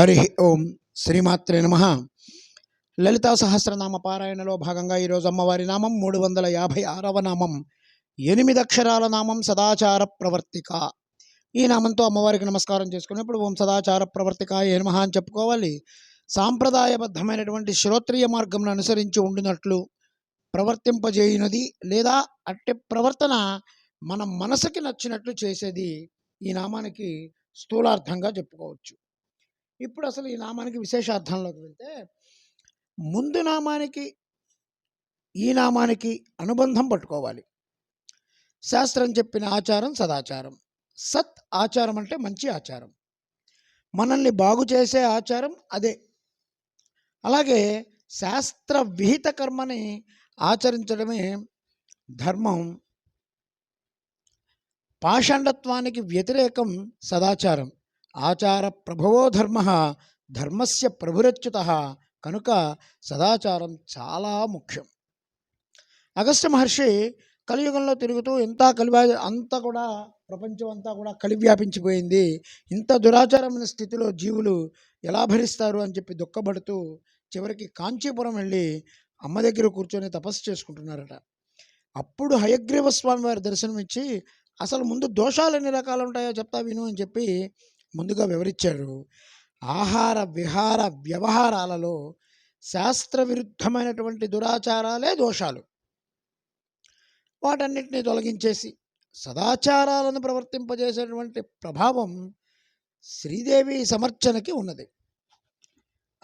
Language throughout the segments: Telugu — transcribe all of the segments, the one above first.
హరి ఓం శ్రీమాత్రే నమ. లలితా సహస్రనామ పారాయణలో భాగంగా ఈరోజు అమ్మవారి నామం మూడు వందల యాభై ఆరవ నామం. ఎనిమిది అక్షరాల నామం సదాచార ప్రవర్తిక. ఈ నామంతో అమ్మవారికి నమస్కారం చేసుకున్నప్పుడు ఓం సదాచార ప్రవర్తిక ఏ నమ అని చెప్పుకోవాలి. సాంప్రదాయబద్ధమైనటువంటి శ్రోత్రియ మార్గంను అనుసరించి ఉండినట్లు ప్రవర్తింపజేయునది లేదా అట్టి ప్రవర్తన మన మనసుకి నచ్చినట్లు చేసేది ఈ నామానికి స్థూలార్థంగా చెప్పుకోవచ్చు. ఇప్పుడు అసలు ఈ నామానికి విశేషార్థంలోకి వెళ్తే ముందు నామానికి ఈ నామానికి అనుబంధం పట్టుకోవాలి. శాస్త్రం చెప్పిన ఆచారం సదాచారం. సత్ ఆచారం అంటే మంచి ఆచారం. మనల్ని బాగు చేసే ఆచారం అదే. అలాగే శాస్త్ర విహిత కర్మని ఆచరించడమే ధర్మం. పాషండత్వానికి వ్యతిరేకం సదాచారం. ఆచార ప్రభవో ధర్మ ధర్మస్య ప్రభురచ్యుత కనుక సదాచారం చాలా ముఖ్యం. అగస్త్య మహర్షి కలియుగంలో తిరుగుతూ ఎంత కలివా అంతా కూడా ప్రపంచం అంతా కూడా కలివ్యాపించిపోయింది ఇంత దురాచారమైన స్థితిలో జీవులు ఎలా భరిస్తారు అని చెప్పి దుఃఖపడుతూ చివరికి కాంచీపురం వెళ్ళి అమ్మ దగ్గర కూర్చొని తపస్సు చేసుకుంటున్నారట. అప్పుడు హయగ్రీవ స్వామి వారి దర్శనం ఇచ్చి అసలు ముందు దోషాలు ఎన్ని రకాలు ఉంటాయో చెప్తా విను అని చెప్పి ముందుగా వివరించారు ఆహార విహార వ్యవహారాలలో శాస్త్ర విరుద్ధమైనటువంటి దురాచారాలే దోషాలు. వాటన్నిటిని తొలగించేసి సదాచారాలను ప్రవర్తింపజేసేటువంటి ప్రభావం శ్రీదేవి సమర్చనకి ఉన్నది.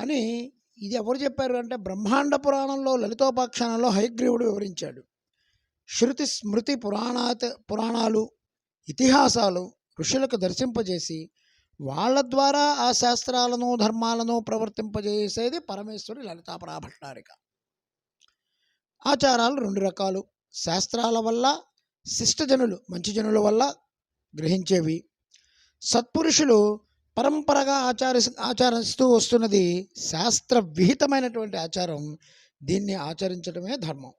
అని ఇది ఎవరు చెప్పారు అంటే బ్రహ్మాండ పురాణంలో లలితోపాఖ్యానంలో హయగ్రీవుడు వివరించాడు. శృతి స్మృతి పురాణాత పురాణాలు ఇతిహాసాలు ఋషులకు దర్శింపజేసి వాళ్ళ ద్వారా ఆ శాస్త్రాలను ధర్మాలను ప్రవర్తింపజేసేది పరమేశ్వరి లలితా పరాభట్టారిక ఆచారాలు రెండు రకాలు. శాస్త్రాల వల్ల శిష్టజనులు మంచి జనుల వల్ల గ్రహించేవి. సత్పురుషులు పరంపరగా ఆచారి ఆచరిస్తూ వస్తున్నది శాస్త్ర విహితమైనటువంటి ఆచారం. దీన్ని ఆచరించడమే ధర్మం.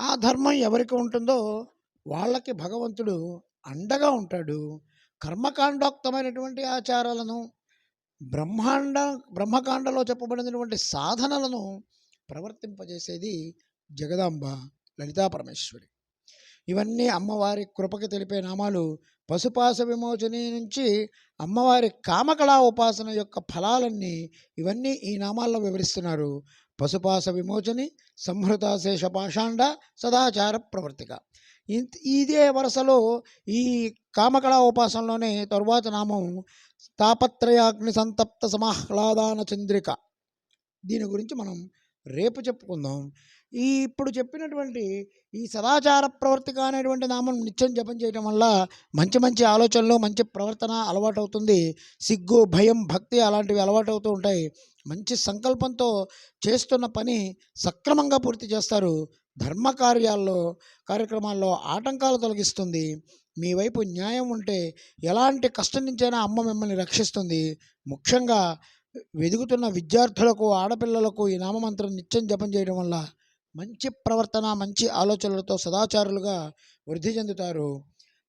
ఆ ధర్మం ఎవరికి ఉంటుందో వాళ్ళకి భగవంతుడు అండగా ఉంటాడు. కర్మకాండోక్తమైనటువంటి ఆచారాలను బ్రహ్మాండ బ్రహ్మకాండలో చెప్పబడినటువంటి సాధనలను ప్రవర్తింపజేసేది జగదాంబ లలితా పరమేశ్వరి. ఇవన్నీ అమ్మవారి కృపకి తెలిపే నామాలు పశుపాస విమోచని నుంచి అమ్మవారి కామకళా ఉపాసన యొక్క ఫలాలన్నీ ఇవన్నీ ఈ నామాల్లో వివరిస్తున్నారు. పశుపాస విమోచని సంహృతాశేష పాషాండ సదాచార ప్రవర్తిక. ఇదే వరుసలో ఈ కామకళా ఉపాసనలోనే తరువాత నామం తాపత్రయాగ్ని సంతప్త సమాహ్లాదాన చంద్రిక. దీని గురించి మనం రేపు చెప్పుకుందాం. ఈ ఇప్పుడు చెప్పినటువంటి ఈ సదాచార ప్రవర్తిక అనేటువంటి నామం నిత్యం జపం చేయడం వల్ల మంచి మంచి ఆలోచనలు మంచి ప్రవర్తన అలవాటు అవుతుంది సిగ్గు భయం భక్తి అలాంటివి అలవాటు అవుతూ ఉంటాయి. మంచి సంకల్పంతో చేస్తున్న పని సక్రమంగా పూర్తి చేస్తారు. ధర్మ కార్యాల్లో కార్యక్రమాల్లో ఆటంకాలు తొలగిస్తుంది. మీ వైపు న్యాయం ఉంటే ఎలాంటి కష్టం నుంచైనా అమ్మ మిమ్మల్ని రక్షిస్తుంది. ముఖ్యంగా వెదుగుతున్న విద్యార్థులకు ఆడపిల్లలకు ఈ నామమంత్రం నిత్యం జపం చేయడం వల్ల మంచి ప్రవర్తన మంచి ఆలోచనలతో సదాచారులుగా వృద్ధి చెందుతారు.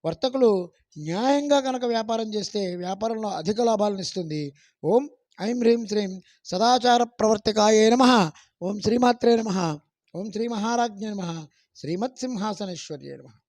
వర్తకులు న్యాయంగా కనుక వ్యాపారం చేస్తే వ్యాపారంలో అధిక లాభాలను ఇస్తుంది. ఓం ఐం హ్రీం శ్రీం సదాచార ప్రవర్తికాయే నమ. ఓం శ్రీమాత్రే నమ. ఓం శ్రీ మహారాజ్ఞ నమ. శ్రీమత్ సింహాసనేశ్వర్యే నమ.